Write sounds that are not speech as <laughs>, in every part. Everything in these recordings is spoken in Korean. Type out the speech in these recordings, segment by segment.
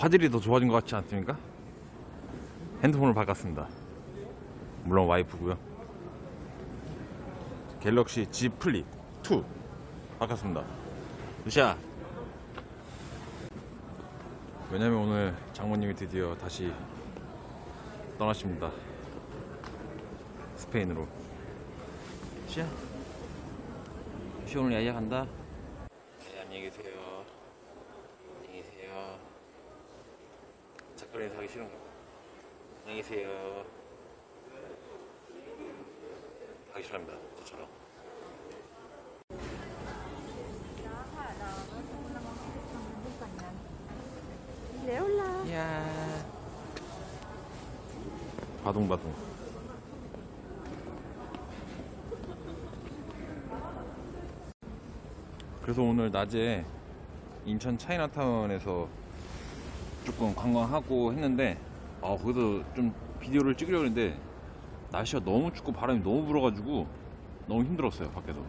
화질이 더 좋아진 것 같지 않습니까? 핸드폰을 바꿨습니다. 물론 와이프고요. 갤럭시 Z 플립 2 바꿨습니다. 루시아. 왜냐면 오늘 장모님이 드디어 다시 떠나십니다. 스페인으로. 루시아. 루시아 오늘 야야 간다. 네, 안녕히 계세요. 안녕히 계세요. 작별인사 하기 싫은가 봐. 안녕히 계세요. 하기 싫답니다. 저처럼. Leola. 이야. 바둥바둥. 그래서 오늘 낮에 인천 차이나타운에서 조금 관광하고 했는데 아 거기서 좀 비디오를 찍으려고 했는데 날씨가 너무 춥고 바람이 너무 불어가지고 너무 힘들었어요 밖에서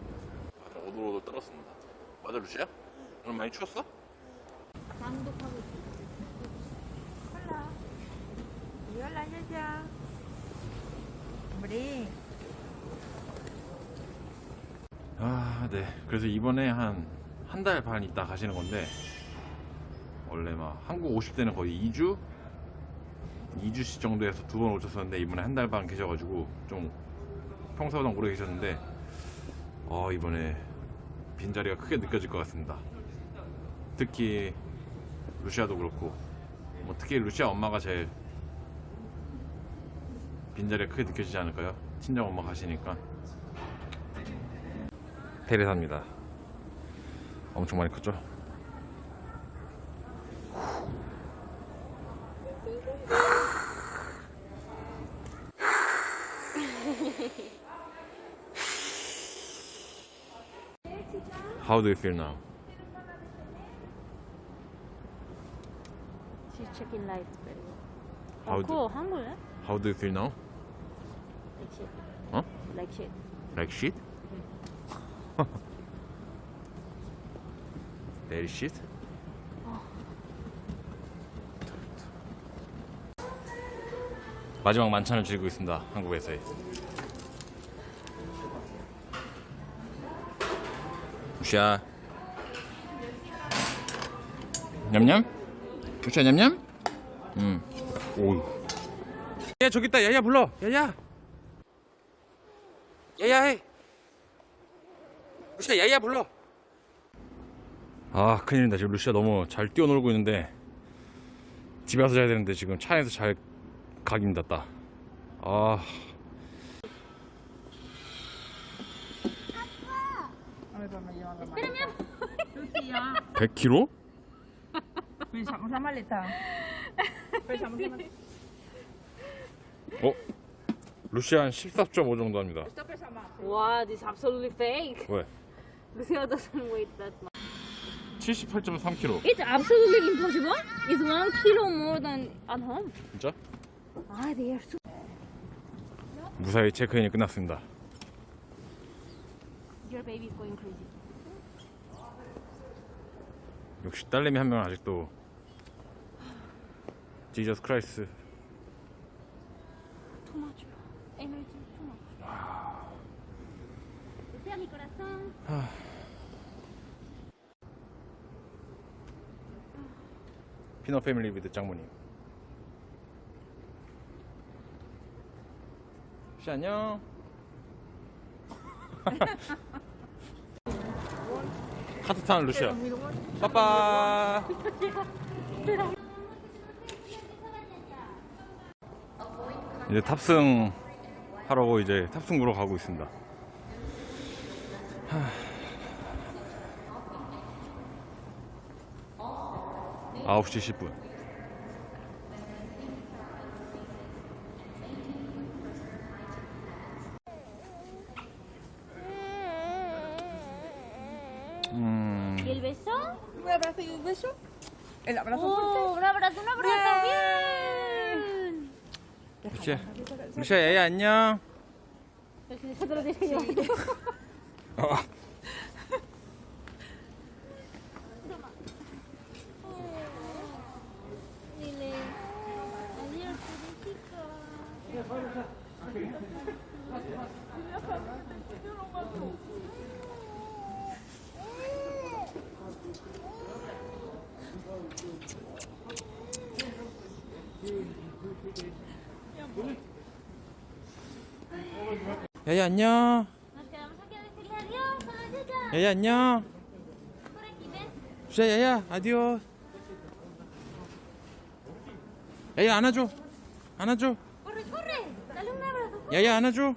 오돌오돌 떨었습니다 맞아 루시야? 오늘 많이 추웠어? 낭독하고 있어. Hola. Hola, Yaya. Hombre. 아, 네. 그래서 이번에 한 한 달 반 있다 가시는 건데 원래 막 한국 오실 때는 거의 2주 2주씩 정도에서 두 번 오셨었는데 이번에 한 달 반 계셔가지고 좀 평소보다 오래 계셨는데 어 이번에 빈자리가 크게 느껴질 것 같습니다. 특히 루시아도 그렇고 뭐 특히 루시아 엄마가 제일 빈자리가 크게 느껴지지 않을까요? 친정 엄마 가시니까 테레사입니다. 엄청 많이 컸죠? <sighs> How do you feel now? She's checking lights very well. How 어, do- 그거 한국에? How do you feel now? Like shit. 어? Like shit. Like shit? <laughs> Very shit? 마지막 만찬을 즐기고 있습니다. 한국에서의. 우샤. 냠냠? 우샤 냠냠? 응. 오이. 야 저기 있다. 야야 불러. 야야. 야야 해. 루시아 야야 불러. 아 큰일이다 지금 루시아 너무 잘 뛰어놀고 있는데 집에 와서 자야 되는데 지금 차 안에서 잘 각이 힘들다. 아 Lucia. 100kg? Pensamos la maleta. Pensamos la maleta. 어? 루시아 한14.5 정도 합니다. Esto pesa más. Wow, this is absolutely fake. 왜? Lucio doesn't weigh that much. 78.3kg. It's absolutely impossible. It's one kilo more than at home. 진짜? Ah. 무사히 체크인이 끝났습니다. 역시 딸내미 한 명은 아직도 지저스 크라이스. 피넛 패밀리 위드 장모님. 씨 안녕. <laughs> 카트 타는 루시아. 빠빠. 이제 탑승 하라고 이제 탑승구로 가고 있습니다. 하... 9시 10분. beso? Un abrazo y un beso. El abrazo. Oh, un abrazo, un abrazo. Bien. Bien. Pues ya, <laughs> 야야 안녕. 야야 안녕. 주자 야야 아디오. 야야 안아줘. 안아줘. 야야 안아줘.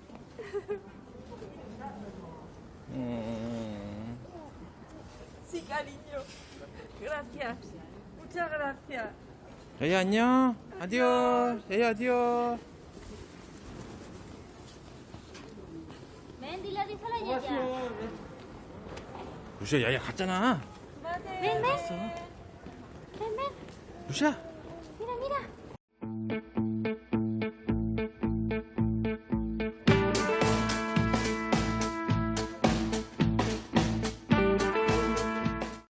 음. Sí, cariño. Gracias. Muchas gracias. 야야 안녕. 아디오. 야야 아디오. 루시야 야야 갔잖아. Ven, ven. Ven, ven. 루시야